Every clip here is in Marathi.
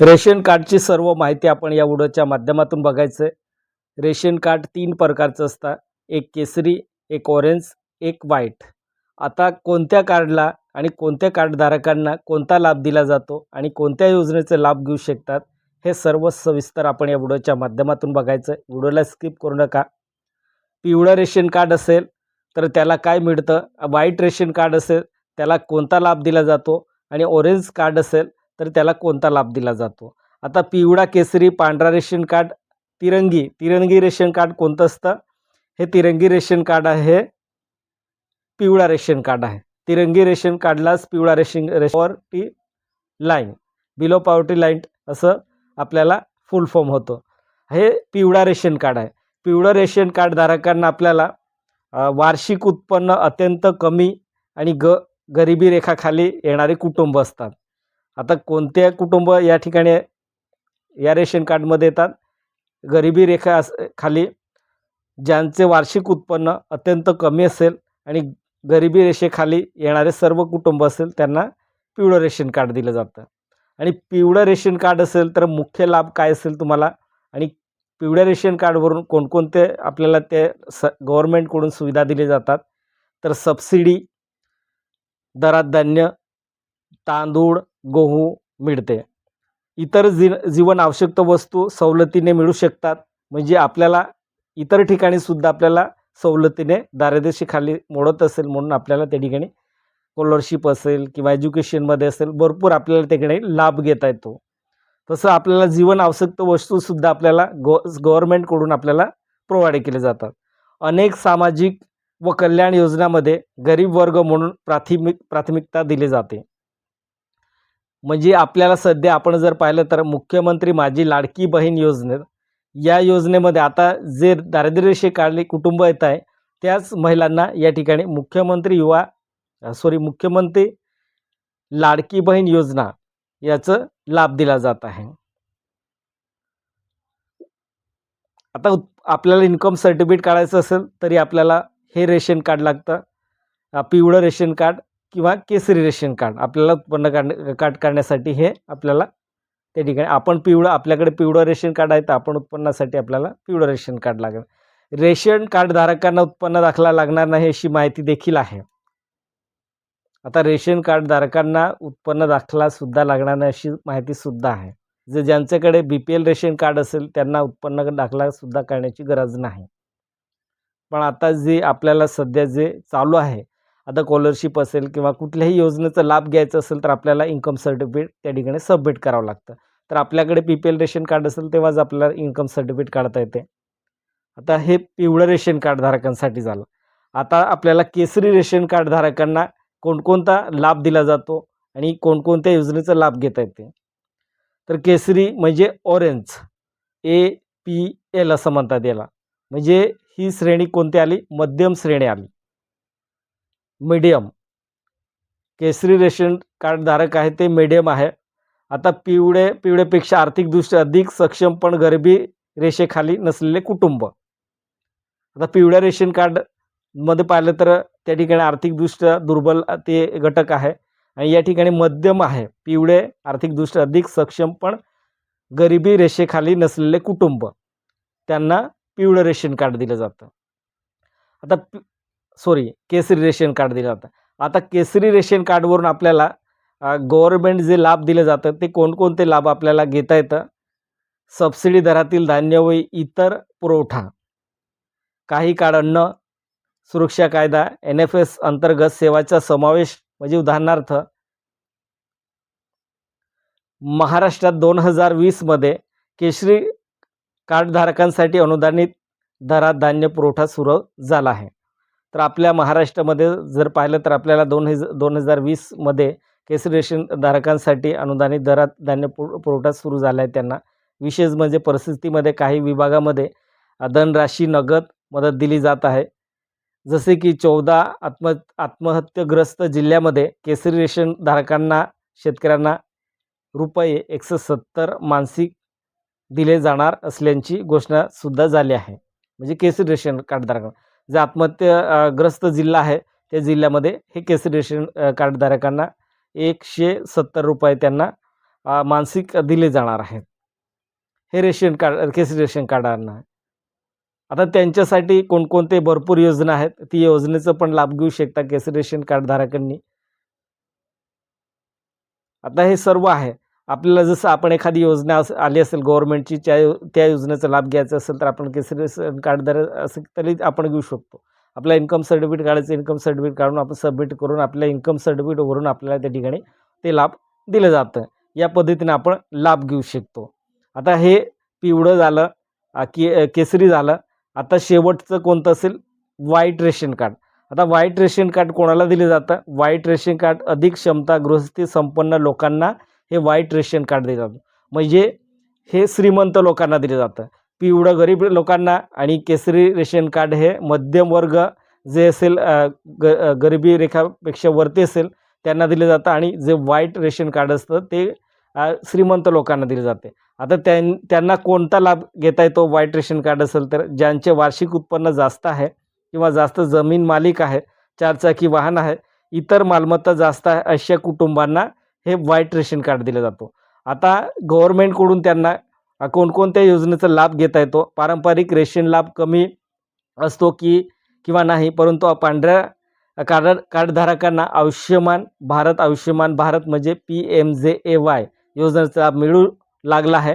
रेशन कार्डची सर्व माहिती आपण या व्हिडिओच्या माध्यमातून बघायचं आहे रेशन कार्ड तीन प्रकारचं असतं. एक केसरी एक ऑरेंज एक व्हाईट. आता कोणत्या कार्डला आणि कोणत्या कार्डधारकांना कोणता लाभ दिला जातो आणि कोणत्या योजनेचे लाभ घेऊ शकतात हे सर्व सविस्तर आपण या व्हिडिओच्या माध्यमातून बघायचं आहे व्हिडिओला स्किप करू नका. पिवळं रेशन कार्ड असेल तर त्याला काय मिळतं? व्हाईट रेशन कार्ड असेल त्याला कोणता लाभ दिला जातो? आणि ऑरेंज कार्ड असेल तर त्याला कोणता लाभ दिला जातो? आता पिवळा केसरी पांढरा रेशन कार्ड तिरंगी. तिरंगी रेशन कार्ड कोणतं असतं? हे तिरंगी रेशन कार्ड आहे. पिवळा रेशन कार्ड आहे. तिरंगी रेशन कार्डलाच पिवळा ration poverty line below poverty line असं आपल्याला फुल फॉर्म होतं. हे पिवळा रेशन कार्ड आहे. पिवळं रेशन कार्डधारकांना आपल्याला वार्षिक उत्पन्न अत्यंत कमी आणि ग गरिबी रेखाखाली येणारे कुटुंब असतात. आता कोणत्या कुटुंब या ठिकाणी या रेशन कार्डमध्ये येतात? गरिबी रेखा अस खाली ज्यांचे वार्षिक उत्पन्न अत्यंत कमी असेल आणि गरिबी रेषेखाली येणारे सर्व कुटुंब असेल त्यांना पिवळं रेशन कार्ड दिलं जातं. आणि पिवळं रेशन कार्ड असेल तर मुख्य लाभ काय असेल तुम्हाला? आणि पिवळ्या रेशन कार्डवरून कोणकोणते आपल्याला ते स गव्हर्मेंटकडून सुविधा दिली जातात? तर सबसिडी दरात धान्य तांदूळ गहू मिळते. इतर जी जीवन आवश्यक वस्तू सवलतीने मिळू शकतात. म्हणजे आपल्याला इतर ठिकाणी सुद्धा आपल्याला सवलतीने दारिद्र्यशीखाली मोडत असेल म्हणून आपल्याला त्या ठिकाणी स्कॉलरशिप असेल किंवा एज्युकेशनमध्ये असेल भरपूर आपल्याला त्या ठिकाणी लाभ घेता येतो. तसं आपल्याला जीवन आवश्यक वस्तूसुद्धा आपल्याला गो गव्हर्मेंटकडून आपल्याला प्रोव्हाइड केले जातात. अनेक सामाजिक व कल्याण योजनामध्ये गरीब वर्ग म्हणून प्राथमिक प्राथमिकता दिली जाते. म्हणजे आपल्याला सध्या आपण जर पाहिलं तर मुख्यमंत्री माझी लाडकी बहीण योजनेत या योजनेमध्ये आता जे दारिद्र्यरेषेखाली कुटुंब येत आहे त्याच महिलांना या ठिकाणी मुख्यमंत्री युवा सॉरी मुख्यमंत्री लाडकी बहीण योजना याचं लाभ दिला जात आहे. आता आपल्याला इन्कम सर्टिफिकेट काढायचं असेल तरी आपल्याला हे रेशन कार्ड लागतं पिवळं रेशन कार्ड किंवा केसरी रेशन कार्ड आपल्याला उत्पन्न काढ कार्ड काढण्यासाठी हे आपल्याला त्या ठिकाणी आपण पिवळं आपल्याकडे पिवळं रेशन कार्ड आहे तर आपण उत्पन्नासाठी आपल्याला पिवळं रेशन कार्ड लागेल. रेशन कार्डधारकांना उत्पन्न दाखला लागणार नाही अशी माहिती देखील आहे. आता रेशन कार्डधारकांना उत्पन्न दाखलासुद्धा लागणार नाही अशी माहितीसुद्धा आहे. जे ज्यांच्याकडे B P L ration card असेल त्यांना उत्पन्न दाखलासुद्धा करण्याची गरज नाही. पण आता जे आपल्याला सध्या जे चालू आहे आता स्कॉलरशिप असेल किंवा कुठल्याही योजनेचा लाभ घ्यायचा असेल तर आपल्याला इन्कम सर्टिफिकेट त्या ठिकाणी सबमिट करावं लागतं. तर आपल्याकडे P P L ration card असेल तेव्हाच आपल्याला इन्कम सर्टिफिकेट काढता येते. आता हे पिवळं रेशन कार्ड धारकांसाठी झालं. आता आपल्याला केसरी रेशन कार्ड धारकांना कोणकोणता लाभ दिला जातो आणि कोणकोणत्या योजनेचा लाभ घेता येते? तर केसरी म्हणजे ऑरेंज ए पी एल असं म्हणतात याला. म्हणजे ही श्रेणी कोणती आली? मध्यम श्रेणी आली. मीडियम. केसरी रेशन कार्डधारक आहे ते मिडियम आहे. आता पिवळे पिवळेपेक्षा आर्थिकदृष्ट्या अधिक सक्षम पण गरिबी रेषेखाली नसलेले कुटुंब. आता पिवळ्या रेशन कार्डमध्ये पाहिलं तर त्या ठिकाणी आर्थिकदृष्ट्या दुर्बल ते घटक आहे. आणि या ठिकाणी मध्यम आहे. पिवळे आर्थिकदृष्ट्या अधिक सक्षम पण गरिबी रेषेखाली नसलेले कुटुंब. त्यांना पिवळं रेशन कार्ड दिलं जातं. आता सॉरी केसरी रेशन कार्ड दिलं जातं. आता केसरी रेशन कार्डवरून आपल्याला गव्हर्मेंट जे लाभ दिले जातं ते कोणकोणते लाभ आपल्याला घेता येतं? सबसिडी दरातील धान्य व इतर पुरवठा. काही काळ अन्न सुरक्षा कायदा एन एफ एस अंतर्गत सेवाचा समावेश म्हणजे उदाहरणार्थ महाराष्ट्रात दोन हजार वीसमध्ये केसरी कार्डधारकांसाठी अनुदानित दरात धान्य पुरवठा सुरू झाला आहे. तर आपल्या महाराष्ट्रामध्ये जर पाहिलं तर आपल्याला दोन हजार दोन हजार वीसमध्ये केसरी रेशन धारकांसाठी अनुदानित दरात धान्य पुर पुरवठा सुरू झाला आहे त्यांना. विशेष म्हणजे परिस्थितीमध्ये काही विभागामध्ये धनराशी नगद मदत दिली जात आहे. जसे की चौदा आत्म आत्महत्यग्रस्त जिल्ह्यामध्ये केसरी रेशन धारकांना शेतकऱ्यांना रुपये एकशे सत्तर मानसिक दिले जाणार असल्याची घोषणासुद्धा झाली आहे. म्हणजे केसरी रेशन कार्डधारकांना जे आत्महत्याग्रस्त जिल्हा आहे त्या जिल्ह्यामध्ये हे केसरी रेशन कार्डधारकांना एकशे सत्तर रुपये त्यांना मानसिक दिले जाणार आहेत. हे रेशन कार्ड केसरी रेशन कार्डांना. आता त्यांच्यासाठी कोणकोणते भरपूर योजना आहेत ती योजनेचं पण लाभ घेऊ शकता केसरी रेशन कार्डधारकांनी. आता हे सर्व आहे. आपल्याला जसं आपण एखादी योजना अस आली असेल गव्हर्मेंटची त्या त्या योजनेचा लाभ घ्यायचा असेल तर आपण केसरी कार्डद्वारे कार्ड असं तरी आपण घेऊ शकतो. आपला इन्कम सर्टिफिकेट काढायचं इन्कम सर्टिफिकेट काढून आपण सबमिट करून आपल्या इन्कम सर्टिफिकेटवरून आपल्याला त्या ठिकाणी ते लाभ दिलं जातं. या पद्धतीने आपण लाभ घेऊ शकतो. आता हे पिवळं झालं के केसरी झालं. आता शेवटचं कोणतं असेल? व्हाईट रेशन कार्ड आता व्हाईट रेशन कार्ड कोणाला दिले जातं? व्हाईट रेशन कार्ड अधिक क्षमता गृहस्थी संपन्न लोकांना हे व्हाईट रेशन कार्ड दिलं जातं. म्हणजे हे श्रीमंत लोकांना दिलं जातं. पिवळं गरीब लोकांना आणि केसरी रेशन कार्ड हे मध्यम वर्ग जे असेल ग गरिबी रेखापेक्षा वरती असेल त्यांना दिले जातं आणि जे व्हाईट रेशन कार्ड असतं ते श्रीमंत लोकांना दिले जाते. आता त्यां त्यांना कोणता लाभ घेता येतो व्हाईट रेशन कार्ड असेल तर ज्यांचे वार्षिक उत्पन्न जास्त आहे किंवा जास्त जमीन मालिक आहे चारचाकी वाहन आहे इतर मालमत्ता जास्त आहे अशा कुटुंबांना हे व्हाईट रेशन कार्ड दिलं जातो. आता गव्हर्मेंटकडून त्यांना कोणकोणत्या योजनेचा लाभ घेता येतो? पारंपरिक रेशन लाभ कमी असतो की किंवा नाही? परंतु पांढऱ्या कार्ड कार्डधारकांना आयुष्यमान भारत आयुष्यमान भारत म्हणजे पी एम जे ए वाय योजनेचा लाभ मिळू लागला आहे.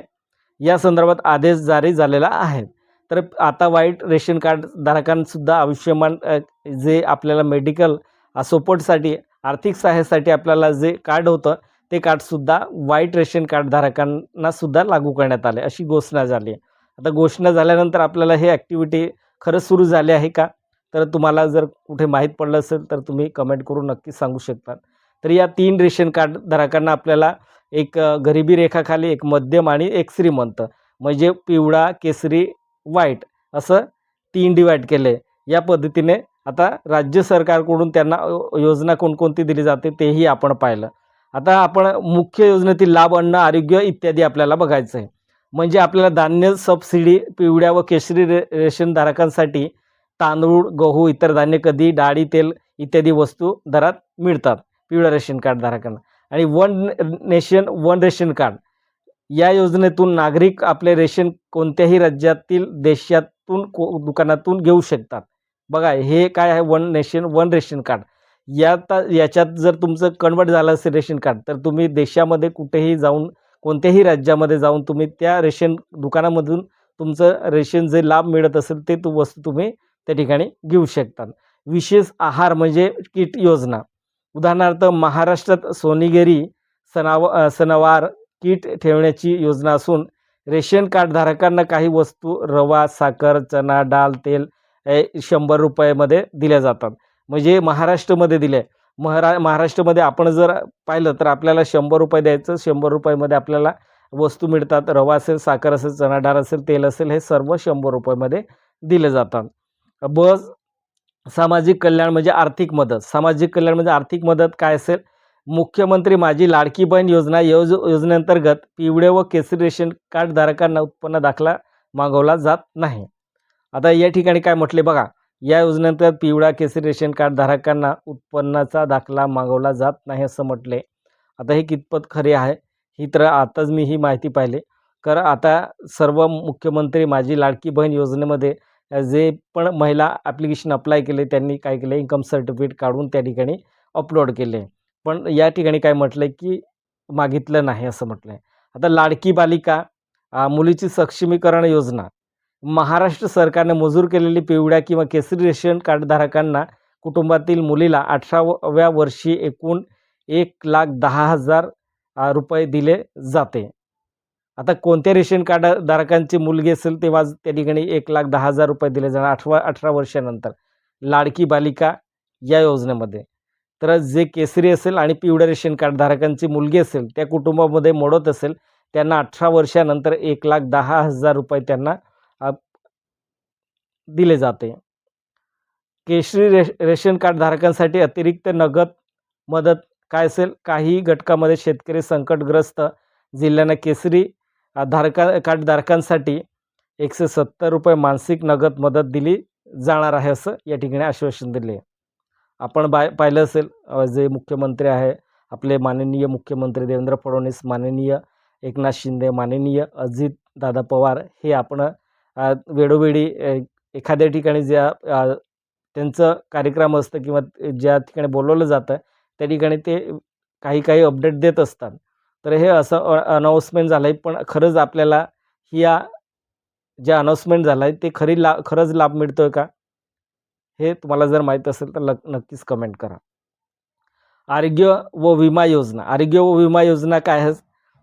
या संदर्भात आदेश जारी झालेला आहे. तर आता वाईट रेशन कार्ड धारकांसुद्धा आयुष्यमान जे आपल्याला मेडिकल सपोर्टसाठी आर्थिक सहाय्यासाठी आपल्याला जे कार्ड होतं ते कार्डसुद्धा वाईट रेशन कार्डधारकांनासुद्धा सुद्धा लागू करण्यात आले अशी घोषणा झाली आहे. आता घोषणा झाल्यानंतर आपल्याला हे ॲक्टिव्हिटी खरंच सुरू झाली आहे का? तर तुम्हाला जर कुठे माहीत पडलं असेल तर तुम्ही कमेंट करून नक्की सांगू शकता. तर या तीन रेशन कार्ड धारकांना आपल्याला एक गरिबी रेखाखाली एक मध्यम आणि एक श्रीमंत म्हणजे पिवळा केसरी वाईट असं तीन डिवाईड केले या पद्धतीने आता राज्य सरकारकडून त्यांना योजना कोणकोणती दिली जाते तेही आपण पाहिलं. आता आपण मुख्य योजनेतील लाभ अन्न आरोग्य इत्यादी आपल्याला बघायचं आहे. म्हणजे आपल्याला धान्य सबसिडी पिवळ्या व केशरी रे रेशनधारकांसाठी तांदूळ गहू इतर धान्य कधी डाळी तेल इत्यादी वस्तू दरात मिळतात पिवळ्या रेशन कार्ड धारकांना आणि one nation one ration card या योजनेतून नागरिक आपले रेशन कोणत्याही राज्यातील देशातून को दुकानातून घेऊ शकतात. बघा हे काय आहे? One nation one ration card यात याच्यात जर तुमचं कन्वर्ट झालं असेल रेशन कार्ड तर तुम्ही देशामध्ये कुठेही जाऊन कोणत्याही राज्यामध्ये जाऊन तुम्ही त्या रेशन दुकानामधून तुमचं रेशन जे लाभ मिळत असेल ते तू वस्तू तुम्ही त्या ठिकाणी घेऊ शकतात. विशेष आहार म्हणजे किट योजना. उदाहरणार्थ महाराष्ट्रात सोनीगिरी सणाव अ, सणवार किट ठेवण्याची योजना असून रेशन कार्डधारकांना काही वस्तू रवा साखर चणा डाळ तेल शंभर रुपयामध्ये दिल्या जातात. म्हणजे महाराष्ट्रामध्ये दिले महारा महाराष्ट्रामध्ये आपण जर पाहिलं तर आपल्याला शंभर रुपये द्यायचं शंभर रुपयामध्ये आपल्याला वस्तू मिळतात. रवा असेल साखर असेल चणा डाळ असेल तेल असेल हे सर्व शंभर रुपयामध्ये दिले जातात. बस सामाजिक कल्याण म्हणजे आर्थिक मदत. सामाजिक कल्याण म्हणजे आर्थिक मदत काय असेल? मुख्यमंत्री माझी लाडकी बहीण योजना योज योजनेअंतर्गत पिवळे व केसरी रेशन कार्डधारकांना उत्पन्न दाखला मागवला जात नाही. आता या ठिकाणी काय म्हटले बघा या योजनेअंतर्गत पिवळा केसरी रेशन कार्ड धारकांना उत्पन्नाचा दाखला मागवला जात नाही असं म्हटले. आता हे कितपत खरे आहे ही तर आताच मी ही माहिती पाहिली. कारण आता सर्व मुख्यमंत्री माझी लाडकी बहीण योजनेमध्ये जे पण महिला ॲप्लिकेशन अप्लाय केले त्यांनी काय केलं इन्कम सर्टिफिकेट काढून त्या ठिकाणी अपलोड केले. पण या ठिकाणी काय म्हटलं आहे की मागितलं नाही असं म्हटलं. आहे आता लाडकी बालिका मुलीची सक्षमीकरण योजना महाराष्ट्र सरकारने मंजूर केलेली पिवळ्या किंवा केसरी रेशन कार्डधारकांना कुटुंबातील मुलीला अठराव्या वर्षी एकूण एक लाख दहा हजार रुपये दिले जाते. आता कोणत्या रेशन कार्ड धारकांची मुलगी असेल तेव्हा त्या ठिकाणी एक लाख दहा हजार रुपये दिले जाणार अठरा अठरा वर्षानंतर. लाडकी बालिका या योजनेमध्ये. तर जे केसरी असेल आणि पिवळ्या रेशन कार्ड धारकांची मुलगी असेल त्या कुटुंबामध्ये मोडत असेल त्यांना अठरा वर्षानंतर एक लाख दहा हजार रुपये त्यांना दिले जाते. केशरी रे रेशन कार्ड धारकांसाठी अतिरिक्त नगद मदत काय असेल? काही घटकामध्ये शेतकरी संकटग्रस्त जिल्ह्यांना केसरी धारका कार्ड धारकांसाठी एकशे सत्तर रुपये मानसिक नगद मदत दिली जाणार आहे असं या ठिकाणी आश्वासन दिले. आपण बाय पाहिलं असेल जे मुख्यमंत्री आहे आपले माननीय मुख्यमंत्री देवेंद्र फडणवीस माननीय एकनाथ शिंदे माननीय अजित दादा पवार हे आपण वेळोवेळी एखाद्या ठिकाणी ज्या त्यांचं कार्यक्रम असतं किंवा ज्या ठिकाणी बोलवलं जातं त्या ठिकाणी ते काही काही अपडेट देत असतात. तर हे असं अनाऊन्समेंट झालं आहे पण खरंच आपल्याला या जे अनाऊन्समेंट झालं आहे ते खरी ला खरंच लाभ मिळतो आहे का? हे तुम्हाला जर माहीत असेल तर लक नक्कीच कमेंट करा. आरोग्य व विमा योजना. आरोग्य व विमा योजना काय आहे?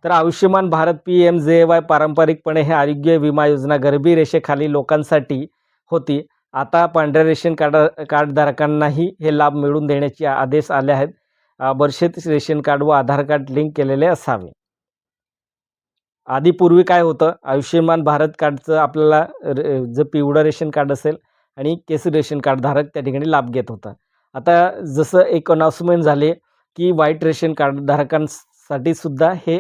तर Ayushman Bharat P M J Y पारंपरिकपणे हे आरोग्य विमा योजना गरिबी रेषेखाली लोकांसाठी होती. आता पांढऱ्या रेशन कार्ड कार्डधारकांनाही हे लाभ मिळवून देण्याचे आदेश आले आहेत. अ, बर्षेत रेशन कार्ड व आधार कार्ड लिंक केलेले असावे. आधी पूर्वी काय होतं? आयुष्यमान भारत कार्डचं आपल्याला रे जर पिवळं रेशन कार्ड असेल आणि केसरी रेशन कार्डधारक त्या ठिकाणी लाभ घेत होता. आता जसं एक अनाउन्समेंट झाले की व्हाईट रेशन कार्डधारकांसाठी सुद्धा हे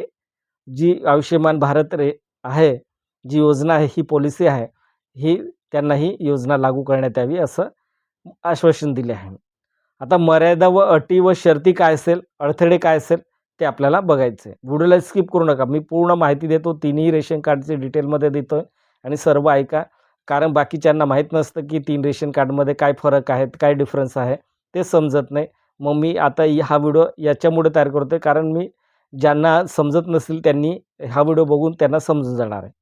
जी आयुष्यमान भारत रे आहे जी योजना आहे ही पॉलिसी आहे ही त्यांना ही योजना लागू करण्यात यावी असं आश्वासन दिले आहे आता मर्यादा व अटी व शर्ती काय असेल अडथळे काय असेल ते आपल्याला बघायचं आहे व्हिडिओला स्किप करू नका. मी पूर्ण माहिती देतो तिन्ही रेशन कार्डचे डिटेलमध्ये देतो आहे आणि सर्व ऐका. कारण बाकीच्यांना माहीत नसतं की तीन रेशन कार्डमध्ये काय फरक आहेत काय डिफरन्स आहे ते समजत नाही. मग मी आता हा व्हिडिओ याच्यामुळे तयार करतो आहे कारण मी ज्यांना समजत नसेल त्यांनी हा व्हिडिओ बघून त्यांना समजून जाणार आहे.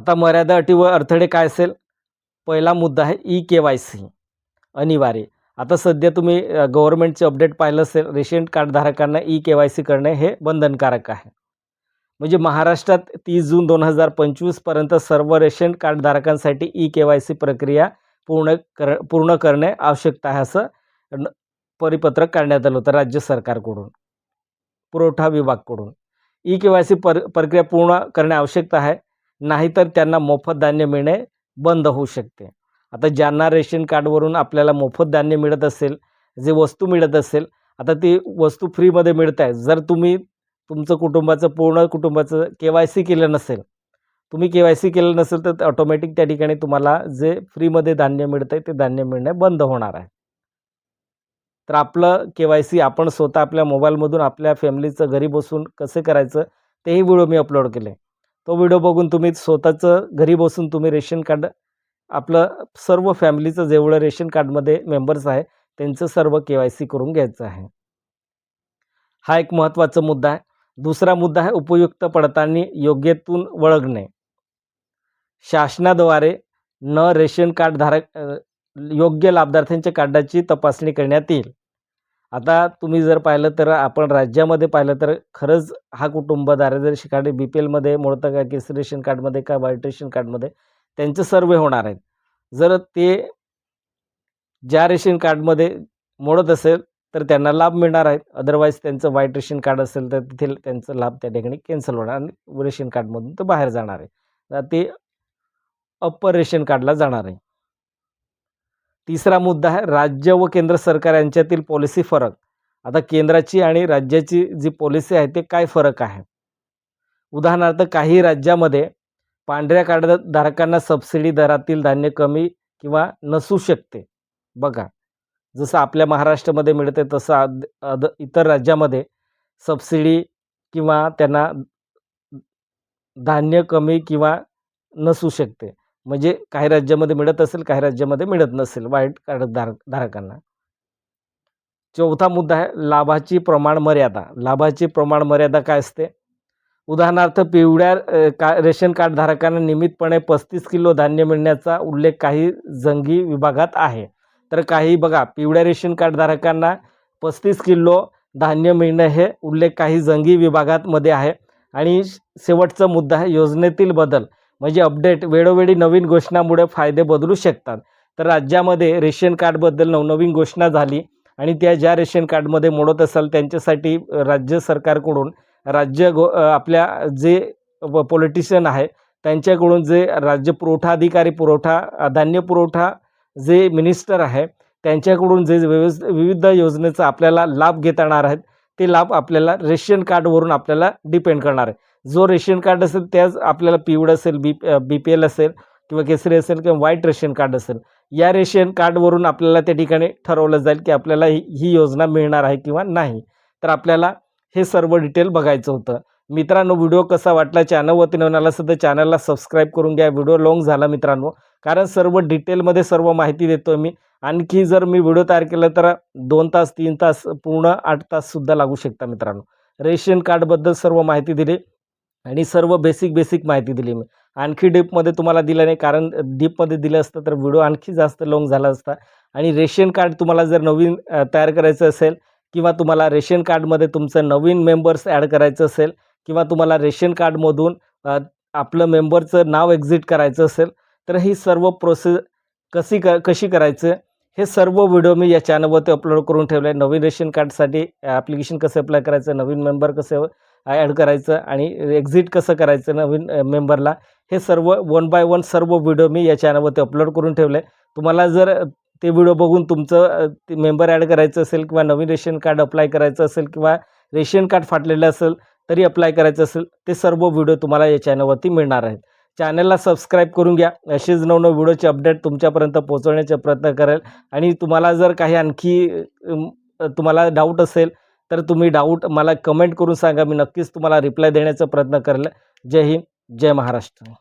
आता मर्यादा अटी व अडथळे काय असेल? पहिला मुद्दा आहे ई के वाय सी अनिवार्य. आता सध्या तुम्ही गव्हर्नमेंटचे अपडेट पाहिलं असेल रेशन कार्डधारकांना ई के वाय सी करणे हे बंधनकारक आहे. म्हणजे महाराष्ट्रात तीस जून दोन हजार पंचवीसपर्यंत सर्व रेशन कार्डधारकांसाठी ई के वाय सी प्रक्रिया पूर्ण कर पूर्ण करणे आवश्यकता आहे असं परिपत्रक काढण्यात आलं होतं राज्य सरकारकडून पुरवठा विभागकडून. ई के वाय सी पर प्रक्रिया पूर्ण करणे आवश्यकता आहे. नाहीतर त्यांना मोफत धान्य मिळणे बंद होऊ शकते. आता ज्यांना रेशन कार्डवरून आपल्याला मोफत धान्य मिळत असेल जे वस्तू मिळत असेल आता ती वस्तू फ्रीमध्ये मिळत आहे जर तुम्ही तुमचं कुटुंबाचं पूर्ण कुटुंबाचं के वाय सी केलं नसेल तुम्ही के वाय सी केलं नसेल तर ऑटोमॅटिक त्या ठिकाणी तुम्हाला जे फ्रीमध्ये धान्य मिळतं आहे ते धान्य मिळणे बंद होणार आहे. तर आपलं के वाय सी आपण स्वतः आपल्या मोबाईलमधून आपल्या फॅमिलीचं घरी बसून कसं करायचं तेही व्हिडिओ मी अपलोड केले. तो व्हिडिओ बघून तुम्ही स्वतःचं घरी बसून तुम्ही रेशन कार्ड आपलं सर्व फॅमिलीचं जेवढं रेशन कार्डमध्ये मेंबर्स आहे त्यांचं सर्व के वाय सी करून घ्यायचं आहे. हा एक महत्त्वाचा मुद्दा आहे. दुसरा मुद्दा आहे उपयुक्त पडताळणी योग्यतून वळगणे. शासनाद्वारे न रेशन कार्ड धारक योग्य लाभार्थ्यांच्या कार्डाची तपासणी करण्यात येईल. आता तुम्ही जर पाहिलं तर आपण राज्यामध्ये पाहिलं तर खरंच हा कुटुंब दारिद्र्य कार्ड बी पी एलमध्ये मोडतं का केसरी रेशन कार्डमध्ये का व्हाईट रेशन कार्डमध्ये त्यांचे सर्वे होणार आहेत. जर ते ज्या रेशन कार्डमध्ये मोडत असेल तर त्यांना लाभ मिळणार आहेत. अदरवाईज त्यांचं व्हाईट रेशन कार्ड असेल तर तिथे त्यांचं लाभ त्या ठिकाणी कॅन्सल होणार आणि रेशन कार्डमधून ते बाहेर जाणार आहे. तर ते अप्पर रेशन कार्डला जाणार आहे. तिसरा मुद्दा आहे राज्य व केंद्र सरकार यांच्यातील पॉलिसी फरक. आता केंद्राची आणि राज्याची जी पॉलिसी आहे ते काय फरक आहे? उदाहरणार्थ काही राज्यामध्ये पांढऱ्या कार्डधारकांना सबसिडी दरातील धान्य कमी किंवा नसू शकते. बघा जसं आपल्या महाराष्ट्रामध्ये मिळते तसं अद इतर राज्यामध्ये सबसिडी किंवा त्यांना धान्य कमी किंवा नसू शकते. म्हणजे काही राज्यामध्ये मिळत असेल काही राज्यामध्ये मिळत नसेल वाईट कार्ड धारक धारकांना. चौथा मुद्दा आहे लाभाची प्रमाण मर्यादा. लाभाची प्रमाण मर्यादा काय असते? उदाहरणार्थ पिवळ्या का रेशन कार्ड धारकांना नियमितपणे पस्तीस किलो धान्य मिळण्याचा उल्लेख काही जंगी विभागात आहे. तर काही बघा पिवळ्या रेशन कार्ड धारकांना पस्तीस किलो धान्य मिळणं हे उल्लेख काही जंगी विभागात मध्ये आहे. आणि शेवटचा मुद्दा आहे योजनेतील बदल. म्हणजे अपडेट वेळोवेळी नवीन घोषणामुळे फायदे बदलू शकतात. तर राज्यामध्ये रेशन कार्डबद्दल नवनवीन घोषणा झाली आणि त्या ज्या रेशन कार्डमध्ये मोडत असाल त्यांच्यासाठी राज्य सरकारकडून राज्य गो आपल्या जे पॉलिटिशियन आहे त्यांच्याकडून जे राज्य पुरवठा अधिकारी पुरवठा धान्य पुरवठा जे मिनिस्टर आहे त्यांच्याकडून जे व्यवस् विविध योजनेचा आपल्याला लाभ घेता येणार आहेत ते लाभ आपल्याला रेशन कार्डवरून आपल्याला डिपेंड करणार आहे. जो रेशन कार्ड असेल त्याच आपल्याला पिवड असेल बी बी पी एल असेल किंवा केसरी असेल किंवा व्हाईट रेशन कार्ड असेल या रेशन कार्डवरून आपल्याला त्या ठिकाणी ठरवलं जाईल की आपल्याला ही ही योजना मिळणार आहे किंवा नाही. तर आपल्याला हे सर्व डिटेल बघायचं होतं. मित्रांनो व्हिडिओ कसा वाटला? चॅनलवरती नवीन आला असेल तर चॅनलला सबस्क्राईब करून घ्या. व्हिडिओ लॉंग झाला मित्रांनो. कारण सर्व डिटेलमध्ये सर्व माहिती देतो मी. आणखी जर मी व्हिडिओ तयार केला तर दोन तास तीन तास पूर्ण आठ ताससुद्धा लागू शकता मित्रांनो. रेशन कार्डबद्दल सर्व माहिती दिली. आणि सर्व बेसिक बेसिक माहिती दिली मी. आणखी डीपमध्ये तुम्हाला दिलं नाही कारण डीपमध्ये दिलं असतं तर व्हिडिओ आणखी जास्त लॉंग झाला असता. आणि रेशन कार्ड तुम्हाला जर नवीन तयार करायचं असेल किंवा तुम्हाला रेशन कार्डमध्ये तुमचं नवीन मेंबर्स ॲड करायचं असेल किंवा तुम्हाला रेशन कार्डमधून आपलं मेंबरचं नाव एक्झिट करायचं असेल तर ही सर्व प्रोसेस कशी क कशी करायचं हे सर्व व्हिडिओ मी या चॅनलवरती अपलोड करून ठेवले. आहे नवीन रेशन कार्डसाठी ॲप्लिकेशन कसं अप्लाय करायचं नवीन मेंबर कसं ॲड करायचं आणि एक्झिट कसं करायचं नवीन मेंबरला हे सर्व वन बाय वन सर्व व्हिडिओ मी या चॅनलवरती अपलोड करून ठेवले आहे तुम्हाला जर ते व्हिडिओ बघून तुमचं ते मेंबर ॲड करायचं असेल किंवा नवीन रेशन कार्ड अप्लाय करायचं असेल किंवा रेशन कार्ड फाटलेलं असेल तरी अप्लाय करायचं असेल ते सर्व व्हिडिओ तुम्हाला या चॅनलवरती मिळणार आहेत. चॅनलला सबस्क्राईब करून घ्या. असेच नवनव व्हिडिओचे अपडेट तुमच्यापर्यंत पोहोचवण्याचा प्रयत्न करेल. आणि तुम्हाला जर काही आणखी तुम्हाला डाऊट असेल तर तुम्ही डाऊट मला कमेंट करून सांगा. मी नक्कीच तुम्हाला रिप्लाय देण्याचा प्रयत्न करेल. जय हिंद जय महाराष्ट्र.